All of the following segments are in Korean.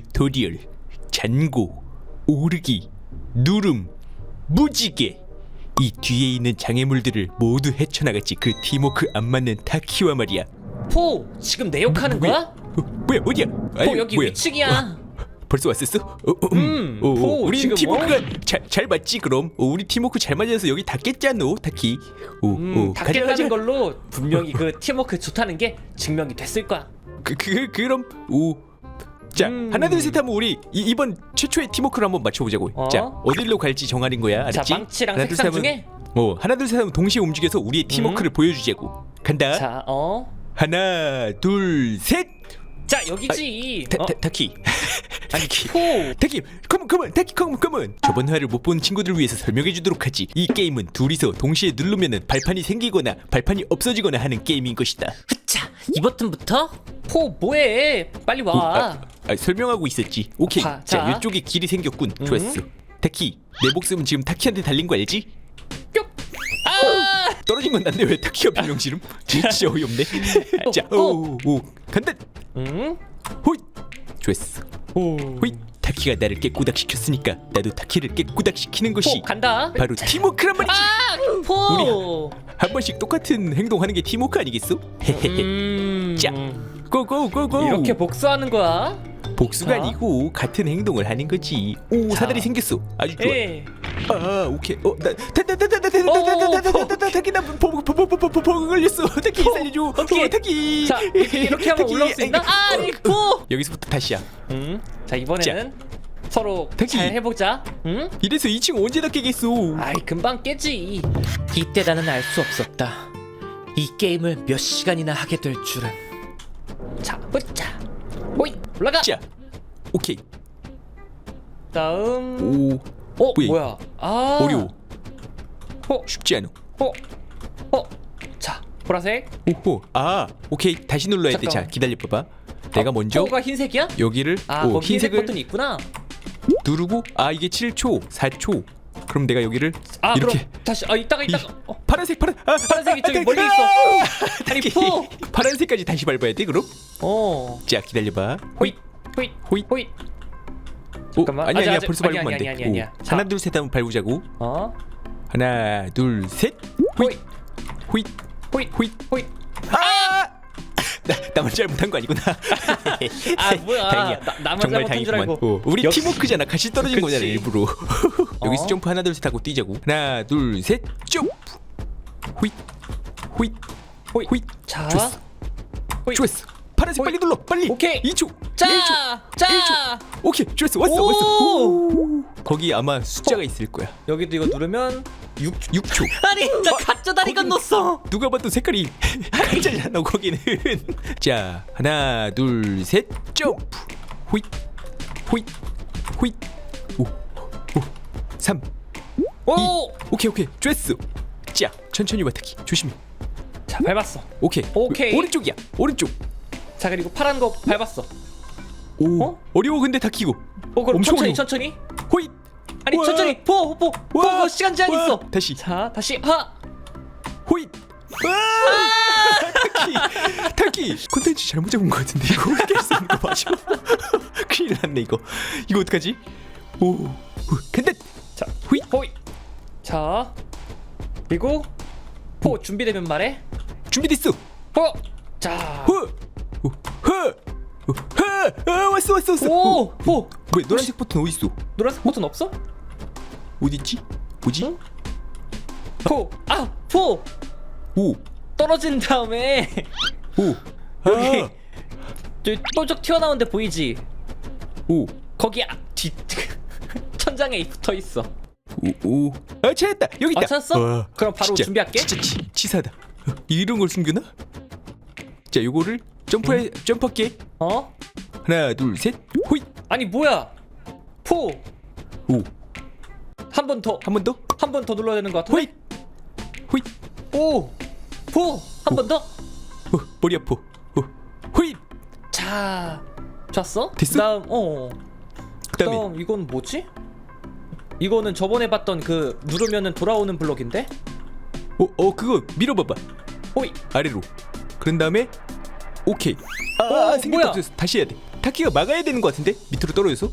튜토리얼, 잔고, 오르기, 누름, 무지개 이 뒤에 있는 장애물들을 모두 헤쳐나갔지 그 팀워크 그 안 맞는 타키와 말이야 포 지금 내 욕하는 거야? 어, 뭐야 어디야? 아니, 여기 뭐야? 위층이야 어, 벌써 왔었어? 어, 어 음, 어, 어, 포, 우리 뭐? 팀워크가 잘, 잘 맞지 그럼? 어, 우리 팀워크 잘 맞아서 여기 닿겠잖아 타키 오, 음, 오, 닿겠다는 가자. 걸로 분명히 그 팀워크 좋다는 게 증명이 됐을 거야 그, 그, 그럼 오, 자 음. 하나 둘 셋 하면 우리 이, 이번 최초의 팀워크를 한번 맞춰보자고. 어? 자 어디로 갈지 정하는 거야 알았지? 자 망치랑 하나, 둘, 색상 셋 하면- 중에? 어 하나 둘 셋 하면 동시에 움직여서 우리의 팀워크를 음. 보여주자고. 간다. 자 어? 하나 둘셋. 자 여기지. 아, 데, 어? 데, 다키 아니 키 호. 다키 컴온 컴온 다키 컴온 컴온 저번 화를 못 본 친구들을 위해서 설명해 주도록 하지 이 게임은 둘이서 동시에 누르면 발판이 생기거나 발판이 없어지거나 하는 게임인 것이다 후차 이 버튼부터 포 뭐해? 빨리 오, 와. 어, 아, 아, 설명하고 있었지 오케이 자, 자, 자. 이쪽에 길이 생겼군 좋았어 음. 다키 내 목숨은 지금 다키한테 달린 거 알지? 뿅. 떨어진 건 난데 왜 타키가 비명 지름? 진짜 어이없네. 자, 오, 오, 간다. 응? 호이, 좋았어. 오. 호이, 타키가 나를 깨꼬닥 시켰으니까 나도 타키를 깨꼬닥 시키는 것이 포 간다. 바로 팀워크란 말이지. 아! 포. 한 번씩 똑같은 행동하는 게 팀워크 아니겠어? 헤헤헤. 음. 자. 고고고고. 이렇게 복수하는 거야? 복수가 자. 아니고 같은 행동을 하는 거지. 오, 자. 사다리 생겼어. 아주 좋아. 예. 아 오케이 어나 됐다 됐다 됐다 됐다 됐다 됐다 됐다 타기 나 보보보보보보 걸렸어 타기 살려줘 오케이. 타기 자 이렇게, 이렇게 하면 올라올 수 있나? 아 리코! 여기서부터 다시야 음. 자 이번에는 서로 택시. 잘 해보자 응? 이래서 2층 언제 다 깨겠어 아이 금방 깨지 이때 나는 알 수 없었다 이 게임을 몇 시간이나 하게 될 줄은 자 보자 오이 올라가 자 오케이 다음 오 어 뭐야, 뭐야? 아 어려워 어, 쉽지 않아 어, 어. 자 보라색. 오호 아 오케이 다시 눌러야 돼 자 잠깐만. 기다려 봐봐 내가 먼저 포가 흰색이야? 여기를 아 오, 거기 흰색 흰색을 버튼이 있구나. 누르고 아 이게 7초 4초 그럼 내가 여기를 아 이렇게 그럼 다시 아 이따가 이, 이따가. 어, 파란색 파란 아, 파란색이 저기 멀리 있어. 아니 포. 파란색까지 다시 밟아야 돼 그럼 어. 자 기다려봐 호잇 호잇 호잇 호잇. 오, 잠깐만. 아니 아니야 아직, 벌써 밟으면 안 돼 아니, 아니야. 자. 하나 둘 셋 하면 밟으자고 어. 하나 둘 셋 호잇 호잇 호잇 호잇 호잇. 아! 나, 나만 잘못한 거 아니구나. 아, 뭐야. 다행이야. 나- 나만 정말 잘못한 줄 다행이구만. 알고. 어, 우리 역시. 팀워크잖아. 같이 떨어진. 거잖아 일부러. 여기서 어? 점프 하나 둘 셋 하고 뛰자고. 하나 둘 셋 점프. 호잇 호잇. 호잇. 자. 좋았어. 호잇. 좋았어. 파란색. 빨리 눌러. 빨리. 오케이. 2초. 자. 1초. 자. 1초. 오케이. 좋았어. 왔어. 오. 왔어. 오. 거기 아마 숫자가 있을 거야. 여기도 이거 누르면 6 6초. 아니 나 가짜 다리 거기는- 건넜어. 누가 봐도 색깔이 가짜잖아 거기는 자 하나 둘 셋 점프 호잇 호잇 호잇 오오3 오. 오케이 오케이 좋았어 자 천천히 와타기 조심해 자 밟았어. 오케이 오케이. 오른쪽이야 오른쪽 자 그리고 파란 거 밟았어. 오 어? 어려워 근데 다 키고 어 그럼 엄청 천천히 어려워. 천천히. 호잇 아니 우와. 천천히 포 포. 포 우와. 그 시간 제한 우와. 있어. 다시 자 다시 하. 호잇 아! 타키 타키 콘텐츠 잘못 잡은 것 같은데 이거 할수 있는 거 맞아 큰일 났네 이거 이거 어떡하지 오 후, 근데 자 호잇 호이. 자 그리고 포 준비되면 말해. 준비됐어 포. 자. 후 후후후 아, 왔어 왔어 왔어 오. 포. 왜 노란색 버튼 어디 있어 노란색 버튼 없어? 어디 있지 뭐지 응? 포. 아 포. 오오 떨어진 다음에 여기 아, 저기 뾰족 튀어나온 데 보이지? 오 거기 아, 뒤 천장에 붙어 있어. 오, 오. 아 찾았다 여기 있다 아, 찾았어? 와, 그럼 바로 진짜, 준비할게. 진짜 치, 치사하다 어, 이런 걸 숨겨놔 자 요거를 점프해 점프할게 어? 하나 둘셋 호잇 아니 뭐야? 포. 오한번 더. 한번더 한 번 더 눌러야 되는 것 같아. 호잇 호잇 오. 포. 한 번 더. 어, 머리 아파 어, 호잇 자. 좋았어? 됐어? 그다음 어. 그다음에 그다음 이건 뭐지? 이거는 저번에 봤던 그 누르면은 돌아오는 블록인데? 어, 어 그거 밀어봐봐 호이. 아래로 그런 다음에 오케이 아, 어, 아 생겼다 뭐야? 없어졌어 다시 해야 돼 타키가 막아야 되는 것 같은데 밑으로 떨어져서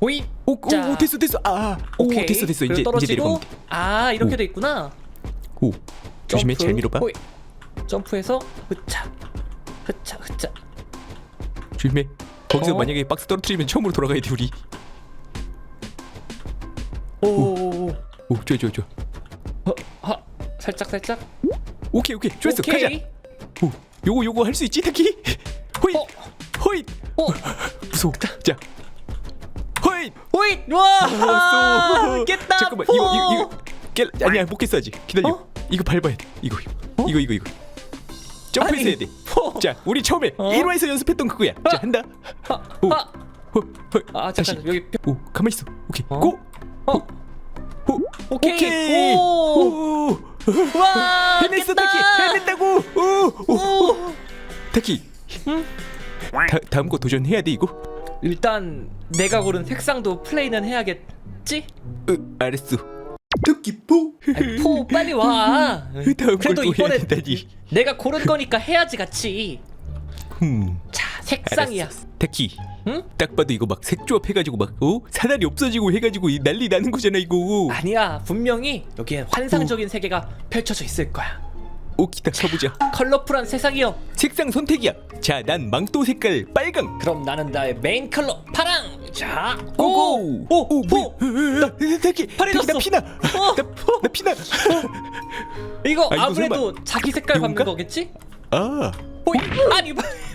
호이. 오, 오, 자. 오 됐어 됐어 아, 오 오케이. 됐어 됐어 이제 그리고 이제 내려가면 떨어지고 아 이렇게 돼 있구나. 오 조심해 잘 밀어봐 호이. 점프해서 흐차 흐차 흐차. 조심해 거기서 어? 만약에 박스 떨어뜨리면 처음으로 돌아가야 돼 우리 오. 오 좋아 좋아 좋아 어, 하, 살짝 살짝. 오케이 오케이 좋았어 오케이. 가자 오 요거 요거 할 수 있지 타키 호잇 어. 호잇 어. 무서워 자 호잇 호이. 와. 깼다. 잠깐만 포. 이거 이거 이거 깨 아니야 못 깼어 아직 기다려 어? 이거 밟아야 돼 이거 이거 이거 이거 점프해서 아니, 해야 돼 포. 자, 우리 처음에 어? 1화에서 연습했던 그거야. 자, 한다. 하, 오. 하. 호, 호, 아 다시. 잠깐 여기 뼈- 오, 가만 있어. 오케이. 어? 고. 어. 호. 오케이. 오케이. 오. 오. 와. 해냈어, 깼다. 타키. 해냈다고. 오. 오. 오. 타키. 응? 다, 다음 거 도전해야 돼, 이거. 일단 내가 고른 색상도 플레이는 해야겠지? 으, 알았어. 토끼 포. 아이, 포 빨리 와. 다음 그래도 걸또 해야 이번에 된다니. 내가 고른 거니까 해야지 같이. 음. 자 색상이야. 타키. 응? 딱 봐도 이거 막 색조합 해가지고 막 어? 사다리 없어지고 해가지고 이 난리 나는 거잖아 이거. 아니야 분명히 여기엔 환상적인 세계가 펼쳐져 있을 거야. 오 기다 가보자. 컬러풀한 세상이요. 색상 선택이야. 자, 난 망토 색깔 빨강. 그럼 나는 나의 메인 컬러 파랑. 자 고고. 오, 오, 포. 나 taki 파래졌어. 나 피나. 어. 나, 나 피나. 이거 아, 이거 아무래도 자기 색깔 이건가? 거겠지? 아, 호이 아니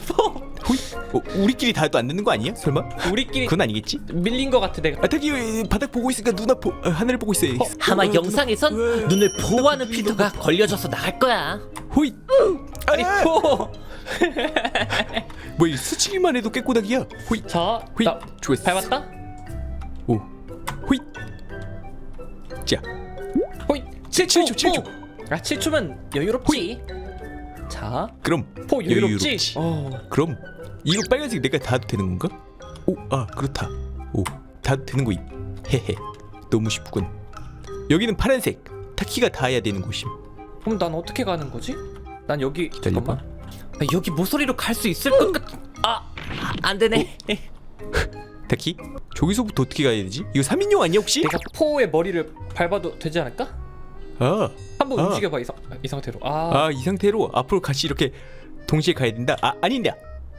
포. 호이. 어, 우리끼리 닿아도 안 되는 거 아니야? 설마? 우리끼리 그건 아니겠지? 밀린 거 같아 내가. 아, taki 바닥 보고 있으니까 눈 아파. 아, 하늘을 보고 있어. 아마 영상에선 눈을 보호하는 필터가 걸려져서 나갈 거야. 호이. 아니 아, 포. 뭐이 스치기만 해도 깨꼬닥이야. 호이. 자, 호이. 나 좋았어. 밟았다. 오. 호이. 자, 호이 7초 7초, 7초. 아 7초면 여유롭지. 자, 그럼 포 여유롭지. 여유롭지. 어. 그럼 이거 빨간색 내가 닿아도 되는 건가? 오, 아 그렇다. 오, 닿아도 되는 거임. 헤헤. 너무 쉽군. 여기는 파란색. 타키가 닿아야 되는 곳임. 그럼 난 어떻게 가는 거지? 난 여기 기다려봐. 잠깐만. 아, 여기 모서리로 갈 수 있을 것 같. 아, 안 되네. 타키? 저기서부터 어떻게 가야 되지? 이거 3인용 아니야 혹시? 내가 포의 머리를 밟아도 되지 않을까? 아, 한번 아. 움직여봐 이, 상, 이 상태로. 아, 아 이 상태로 앞으로 같이 이렇게 동시에 가야 된다. 아 아닌데.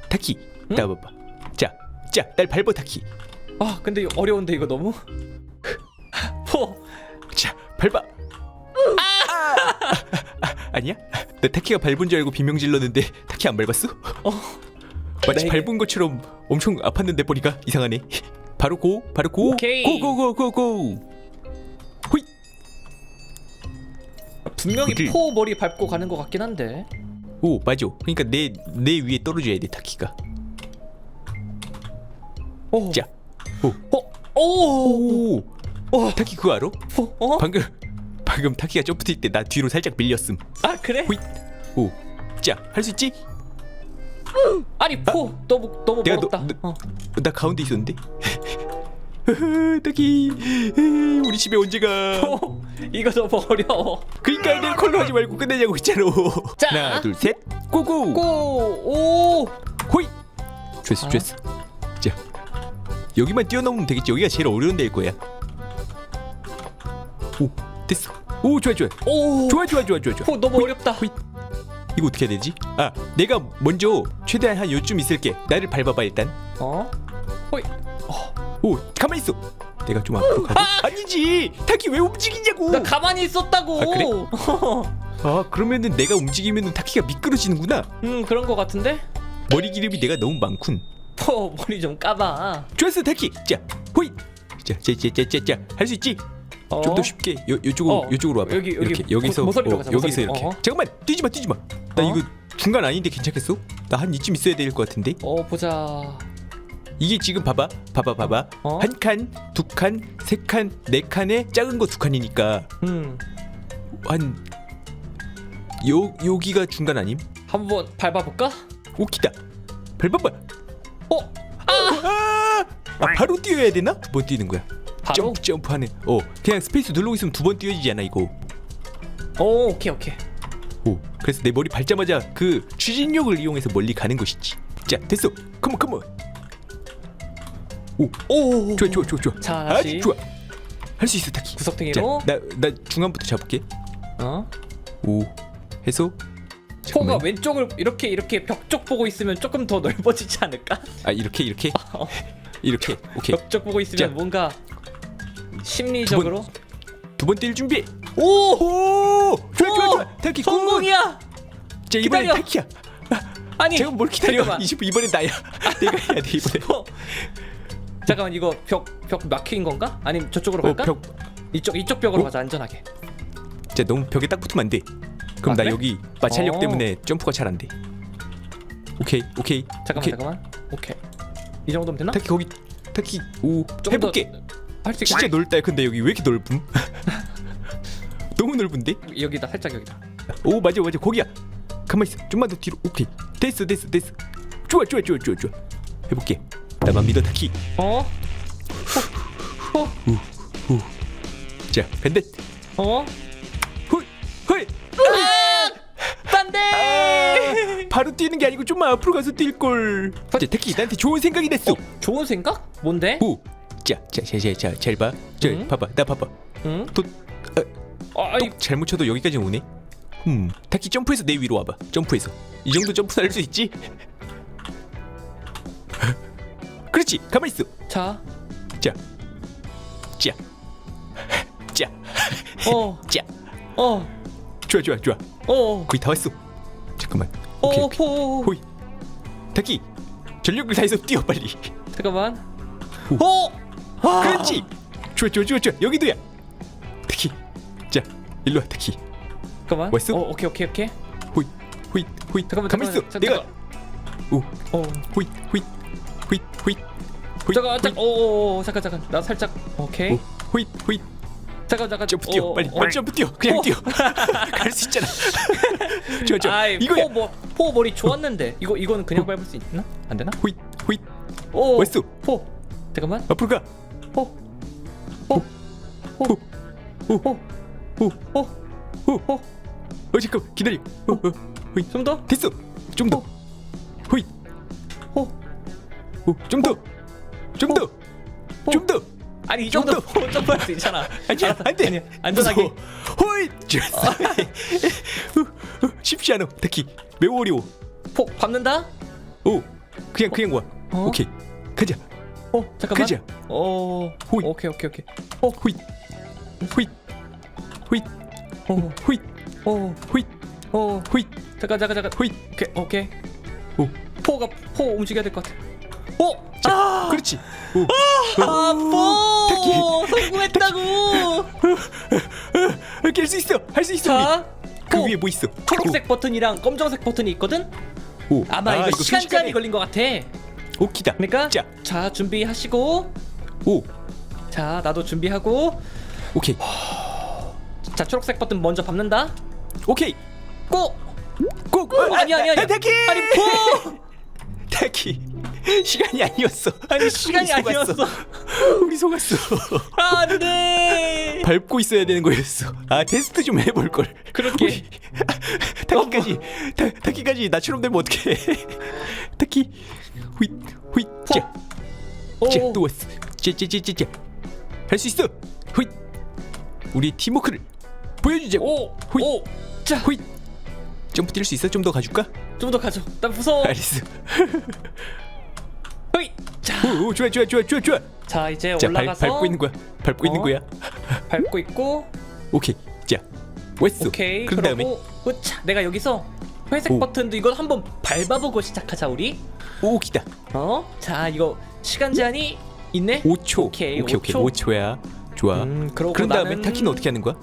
타키, 응? 나봐봐. 자, 자, 날 밟아 타키. 아 근데 이거 어려운데 이거 너무. 포. 자, 밟아. 아! 아, 아니야? 나 타키가 밟은 줄 알고 비명 질렀는데 타키 안 밟았어? 어. 마치 나 이게- 밟은 것처럼 엄청 아팠는데 보니까 이상하네. 바로 고, 바로 고, 오케이. 고고고고고. 분명히 포 머리 밟고 가는 것 같긴 한데. 오 맞아. 그러니까 내 내 위에 떨어져야 돼 타키가. 오. 자, 오, 어. 오. 오. 오. 타키 그거 알아? 포. 어? 방금 방금 타키가 점프 뛸 때 나 뒤로 살짝 밀렸음. 아 그래? 호잇. 오. 자, 할 수 있지? 아니 포 너무 너무 내가 멀었다. 너- 어. 나 가운데 있었는데. 타키, 우리 집에 언제 가? 포 이거 너무 어려워. 그러니까 내 컬러 하지 말고 끝내자고 했잖아. 자. 하나, 둘, 셋, 고고. 고. 오. 호이. 좋았어, 아. 좋았어. 자, 여기만 뛰어넘으면 되겠지. 여기가 제일 어려운 데일 거야. 오, 됐어. 오, 좋아, 좋아, 오. 좋아, 좋아, 좋아, 좋아, 좋아. 포 너무 어렵다. 호잇. 이거 어떻게 해야 되지? 아, 내가 먼저 최대한 한 요쯤 있을게. 나를 밟아봐 일단. 어? 호이. 오, 가만 히 있어. 내가 좀 앞으로 가고. 아! 니지 타키 왜 움직이냐고. 나 가만히 있었다고. 아, 그래? 아, 그러면은 내가 움직이면은 타키가 미끄러지는구나. 음 그런 거 같은데? 머리 기름이 내가 너무 많군. 포 머리 좀 까봐. 좋았어, 타키. 자, 호이. 자, 자, 자, 자, 자, 자, 할수 있지? 어? 좀 더 쉽게. 요 요쪽으로 어, 요쪽으로 와봐. 여기, 여기 이렇게 여기서 모- 모서리로 어, 가자, 여기서 모서리로. 이렇게. 어. 잠깐만, 뛰지 마, 뛰지 마. 나 어? 이거 중간 아닌데 괜찮겠어? 나 한 이쯤 있어야 될 것 같은데. 어 보자. 이게 지금 봐봐, 봐봐, 봐봐. 어? 한 칸, 두 칸, 세 칸, 네 칸에 작은 거 두 칸이니까 음 한 요 여기가 중간 아님? 한번 밟아볼까? 오키다. 밟아봐. 어? 아, 아 바로 뛰어야 되나? 두 번 뛰는 거야. 바로? 점프 점프하는. 어, 그냥 스페이스 누르고 있으면 두 번 뛰어지잖아 이거. 오 오케이 오케이. 오, 그래서 내 머리 밟자마자 그 추진력을 이용해서 멀리 가는 것이지. 자, 됐어. 컴온, 컴온. 오 오. 좋아 좋아 좋아 좋아 자, 아주 다시. 좋아 할 수 있어 타키 구석탱이로. 자 나나 중간부터 잡을게 어. 오 해서 포가 잠깐만. 왼쪽을 이렇게 이렇게 벽 쪽 보고 있으면 조금 더 넓어지지 않을까? 아 이렇게 이렇게 어. 이렇게 오케이 벽 쪽 보고 있으면 자. 뭔가 심리적으로 두번 때릴 준비 오! 오 좋아 좋아 좋아 타키 굿. 성공이야. 자 이번엔 기다려. 타키야 아니 제가 뭘 기다려 잠깐만. 이제 이번엔 나야 내가 해야 돼 이번에 어. 잠깐만 이거 벽 벽 막힌 건가? 아니면 저쪽으로 어, 갈까? 벽. 이쪽 이쪽 벽으로 어? 가자 안전하게. 자 너무 벽에 딱 붙으면 안 돼 그럼 아, 나 그래? 여기 마찰력 어. 때문에 점프가 잘 안 돼 오케이 오케이 잠깐만 오케이. 잠깐만. 오케이. 이 정도면 되나? 타키 거기 타키 오좀 해볼게 할수 있 진짜 넓다 근데 여기 왜 이렇게 넓음 너무 넓은데 여기다 살짝 여기다. 오 맞아 맞아 거기야 가만 있어 좀만 더 뒤로 오케이 됐어 됐어 됐어 좋아 좋아 좋아 좋아 좋아 해볼게 나만 믿어 타키 어? 어? 자 간다 어? 훌 훌. 안돼. 바로 뛰는 게 아니고 좀만 앞으로 가서 뛸걸 자 타키 나한테 좋은 생각이 됐어 어? 좋은 생각? 뭔데? 오 자자자자잘 봐. 저 응? 봐봐 나 봐봐 응? 또 아, 아니 똑 잘못 쳐도 여기까지 오네 음 타키 점프해서 내 위로 와봐 점프해서 이 정도 점프 할수 있지 그렇지 가만 있어 자. 자자자 어. 자. 어. 좋아 좋아 좋아 어. 거의 다 왔어 잠깐만 오케이 어. 오케이 포. 호이 타키 전력을 다해서 뛰어 빨리 잠깐만. 오. 어. 아. 그렇지 좋아 좋아 좋아 좋아 여기도야 타키 자 일로 와 타키 잠깐만. 왔어? 어, 오케이 오케이 오케이. 호이 호이 호이 잠깐만. 가만 있어 잠깐만, 내가 잠깐만. 오 어. 호이 호이 호이 호이 호이 잠깐 호이. 잠깐. 오, 오, 오, 잠깐 잠깐. 나 살짝. 오케이. 오, 호이 호이 잠깐 잠깐. 점프 뛰어 어, 빨리 어. 점프 뛰어 그냥 어. 뛰어 갈 수 있잖아 좋아 좋아 아이, 이거야 포, 뭐, 포 머리 좋았는데 이거 이거는 그냥 밟을 수 있나? 안 되나? 호이 호이 오, 왔어. 포. 잠깐만. 앞으로 가. 호. 호. 포. 호. 포. 호. 포. 어 잠깐 기다려 어, 어. 호이 좀 더. 됐어 좀더 호이 포. 호좀더 좀 더 좀 더 아니 이 좀 정도 더. 포 점프할 수 있잖아. 알았어. 안 돼 아니야, 안전하게. 호이 좋았어 후, 후, 쉽지 않아 타키 매우 어려워 포 밟는다. 오 그냥 그냥 와 어? 오케이 가자 어 잠깐만. 가자 오. 호이. 오케이 오케이 오케이. 호이 호이 호이 오. 호이 오. 호이 오. 호이 잠깐 잠깐 잠깐. 호이 오케이 오케이. 오 포가 포 움직여야 될 것 같아. 오. 아. 그렇지 오 아, 포! 성공했다고! 깰 수 있어 할 수 있어. 자, 그 포. 위에 뭐 있어 초록색 버튼이랑 검정색 버튼이 있거든? 오, 오. 아마 아, 이거, 시간 순식간에- 제한이 걸린 것 같아. 오키다 그러니까 자, 자 준비하시고 오 자 나도 준비하고 오케이 자 초록색 버튼 먼저 밟는다. 오케이 고! 꼭 어, 아니 아니 아니. 타키 아니 포! 타키 시간이 아니었어 아니 시간이 우리 속았어. 아니었어. 우리 속았어 안돼. 밟고 있어야 되는 거였어 아 테스트 좀 해볼 걸 그렇게. 타키까지 타, 타키까지 나처럼 되면 어떡해 타키 후잇 후잇 자, 오. 자, 또 왔어 짜짜짜짜짜 할수 있어 후잇 우리 팀워크를 보여주자 오. 후잇 오. 자, 후잇 점프 뛸 수 있어? 좀 더 가줄까? 좀 더 가죠. 나 무서워. 알겠어 허이. 자, 오, 오 좋아 좋아 좋아 좋아 좋아. 자 이제 자 밟, 올라가서 밟고 있는 거야. 밟고 있는 어? 거야. 밟고 있고. 오케이. 자 왔어. 오케이. 그런 다음에. 그러고 으차 내가 여기서 회색 오. 버튼도 이거 한번 밟아보고 시작하자 우리. 오 기다. 어 자 이거 시간 제한이 있네? 5초. 오케이, 오케이 오케이. 5초. 5초야. 좋아. 음 그러고 그런 다음에 나는 타키는 어떻게 하는 거야?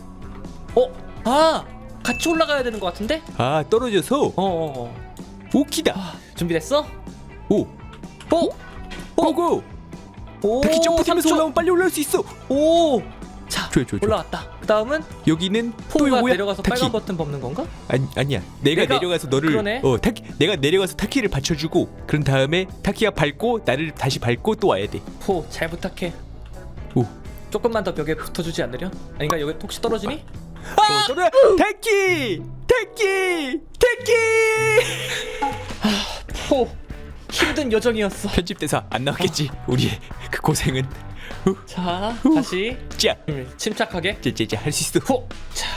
어 아! 같이 올라가야 되는 것 같은데? 아 떨어져서? 어어 오키다. 아, 준비됐어? 오 오 고고! 오 타키 점프하면서 3초. 올라오면 빨리 올라올 수 있어. 오 자 좋아 좋아 좋아 올라왔다. 그 다음은 여기는 또 포가 요거야? 내려가서 타키 빨간 버튼 밟는 건가? 아니, 아니야. 내가, 내가- 내려가서 너를 그러네. 어 타키 내가 내려가서 타키를 받쳐주고 그런 다음에 타키가 밟고 나를 다시 밟고 또 와야 돼. 포 잘 부탁해. 오. 조금만 더 벽에 붙어주지 않으련 아닌가 여기 혹시 떨어지니? 어, 떨어. 타키 타키 타키 포 힘든 여정이었어. 편집돼서 안 나왔겠지. 우리의 그 고생은. 후, 자, 다시 자, 음, 침착하게. 자, 할수 있어. 호. 자,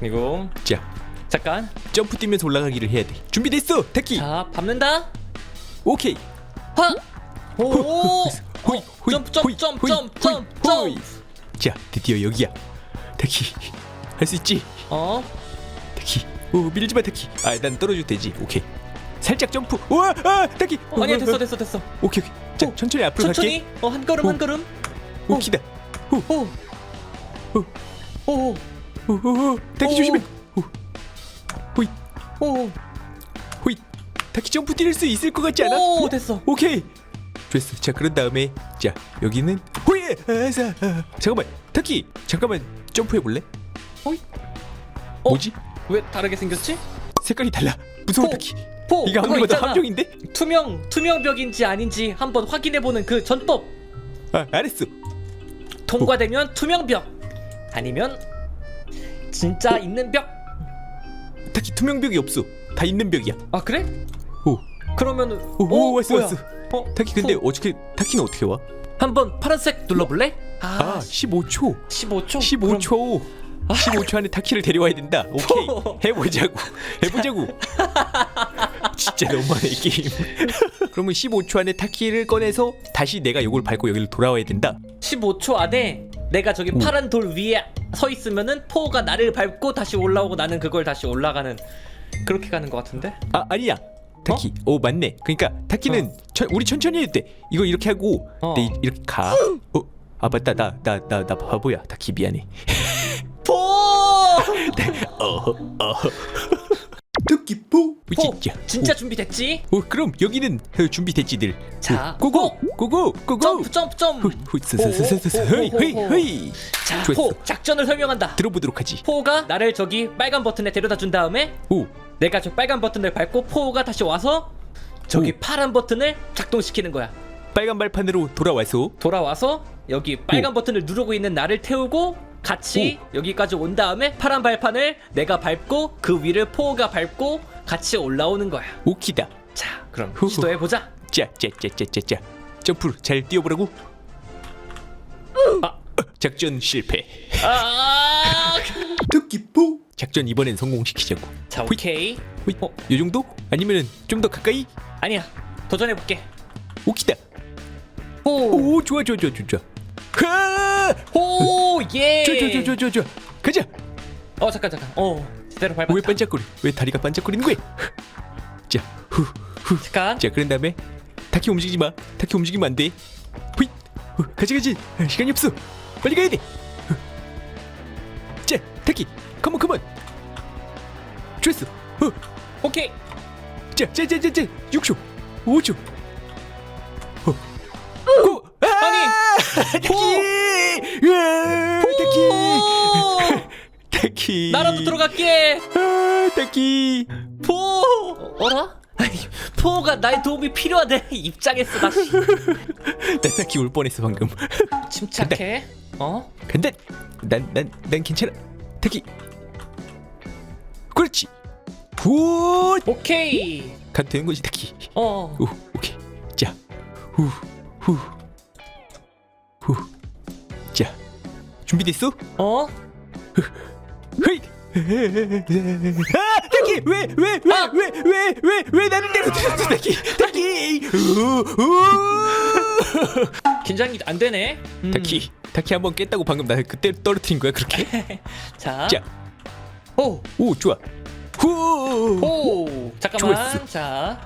그리고 자, 잠깐. 점프 뛰면서 올라가기를 해야 돼. 준비됐어, 타키. 자, 밟는다. 오케이. 하. 오. 호이, 호이, 점프, 점프, 호이, 점프, 호이, 점프, 호이, 점프, 호이. 자, 드디어 여기야. 타키, 할 수 있지? 어. 타키. 오, 밀지 마, 타키. 아, 난 떨어져도 되지. 오케이. 살짝 점프. 우와, 아, 타키. 어, 아니야 어, 됐어 어, 됐어 됐어. 오케이, 오케이. 자, 오, 천천히 앞으로 천천히. 갈게. 어, 한 걸음 오. 한 걸음. 오키다. 후, 오. 오, 오. 오, 오, 오. 오. 조심해. 오, 호이, 오. 호이. 타키 점프 뛰를 수 있을 것 같지 않아? 오, 됐어. 오케이. 됐어. 자, 그런 다음에 자, 여기는 호이. 아사. 아. 잠깐만. 타키. 잠깐만. 점프해 볼래? 호이. 어? 뭐지? 왜 다르게 생겼지? 색깔이 달라. 무서워, 포. 타키. 포. 이거 그거 한번더 있잖아. 함정인데? 투명 투명 벽인지 아닌지 한번 확인해 보는 그 전법. 아, 알았어. 통과되면 투명 벽. 아니면 진짜 있는 벽. 타키 투명 벽이 없어. 다 있는 벽이야. 아 그래? 오. 그러면 오, 오, 왔어, 뭐야? 왔어. 어, 타키 근데 포. 어떻게 타키는 어떻게 와? 한번 파란색 눌러볼래? 아, 아, 15초. 15초. 15초. 15초 안에 타키를 데려와야 된다. 오케이. 포. 해보자고. 해보자고. 진짜 너무하네 이 게임. 그러면 15초 안에 타키를 꺼내서 다시 내가 요걸 밟고 여기를 돌아와야 된다. 15초 안에 내가 저기 오. 파란 돌 위에 서 있으면은 포가 나를 밟고 다시 올라오고 나는 그걸 다시 올라가는 그렇게 가는 것 같은데? 아 아니야. 타키. 오 맞네. 그러니까 타키는 천- 우리 천천히 해도 돼. 이거 이렇게 하고 어. 내 이렇게 가. 어? 아 맞다. 나 나 나 나 바보야. 타키 미안해. 포! 토 끼포. 포! 진짜. 진짜 준비됐지? 오, 그럼 여기는 어, 준비됐지들. 자, 고고 고! 고고 고고. 점프 점프 점프. 후, 스스스스스 헤이 헤이 헤이. 자. 포 작전을 설명한다. 들어보도록 하지. 포가 나를 저기 빨간 버튼에 데려다 준 다음에 오, 내가 저 빨간 버튼을 밟고 포가 다시 와서 저기 오. 파란 버튼을 작동시키는 거야. 빨간 발판으로 돌아와서 돌아와서 여기 빨간 버튼을 누르고 있는 나를 태우고 같이 여기까지 온 다음에 파란 발판을 내가 밟고 그 위를 포가 밟고 같이 올라오는 거야. 오키다. 자, 그럼 후후. 시도해 보자. 짜짜짜짜짜짜. 점프로 잘 뛰어보라고. 아. 어, 작전 실패. 아! 토끼포. 작전 이번엔 성공시키자고. 자, 오케이. 호이. 어. 요 정도? 아니면은 좀 더 가까이? 아니야. 도전해 볼게. 오키다. 오! 오, 좋아 좋아 좋아 좋아. 하! 오! 예! 좋아 좋아 좋아 좋아. 가자. 어, 잠깐 잠깐. 어. 제대로 밟았다. 왜 반짝거려? 왜 다리가 반짝거리는 거야? 자, 후, 후. 잠깐. 자, 그런 다음에 타키 움직이지 마. 타키 움직이면 안 돼. 후, 가지 가지. 아, 시간이 없어. 빨리 가야 돼. 후. 자, 타키, 컴온 컴온. 좋았어. 후. 오케이. 자, 자, 자, 자, 자, 6초, 5초. 후. 고. 아! 타키. 으아. 오! 타키. 나라도 들어갈게. 아, 타키. 포! 어라? 포가 나의 도움이 필요하대. 입장했어 다시. 나 타키 울 뻔했어 방금. 침착해. 어? 근데 난 난 난 괜찮아. 타키. 그렇지. 굿. 오케이. 가도 되는 거지 타키. 어. 오, 오케이. 자, 후, 후, 후. 자, 준비됐어? 어? 헤이. 아, 타키 왜왜 왜 아! 왜 왜 왜 왜 나를 타키 우, 우. 긴장이 안 되네. 음. 타키 타키 한번 깼다고 방금 나 그때 떨어뜨린 거야 그렇게 자. 자. 오. 오 좋아 후 오. 잠깐만. 좋았어. 자.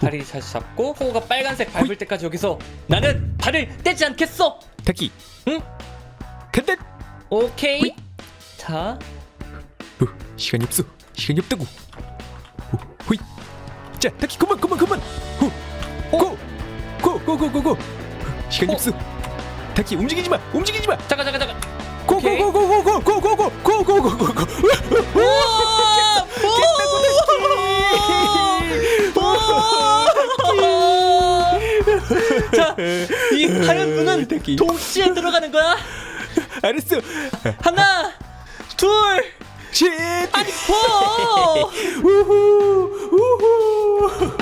다리 다시 잡고 포가 빨간색 밟을 때까지 여기서 나는 발을 떼지 않겠어. 타키 응? 간다 오케이. 호잇. 자. 어, 시간이 없어 시간이 없다고 오, 호이 자 타키 그만 그만 그만 고고 고 고 고고 시간이 어. 없어 타키 움직이지 마 움직이지 마 잠깐 잠깐 잠깐. 오케이. 고고고고고고고고고고고고 자, 이 하얀 눈은. 동시에 들어가는 거야. 알았어. 하나, 둘, 셋. 아니 포. 우후 우후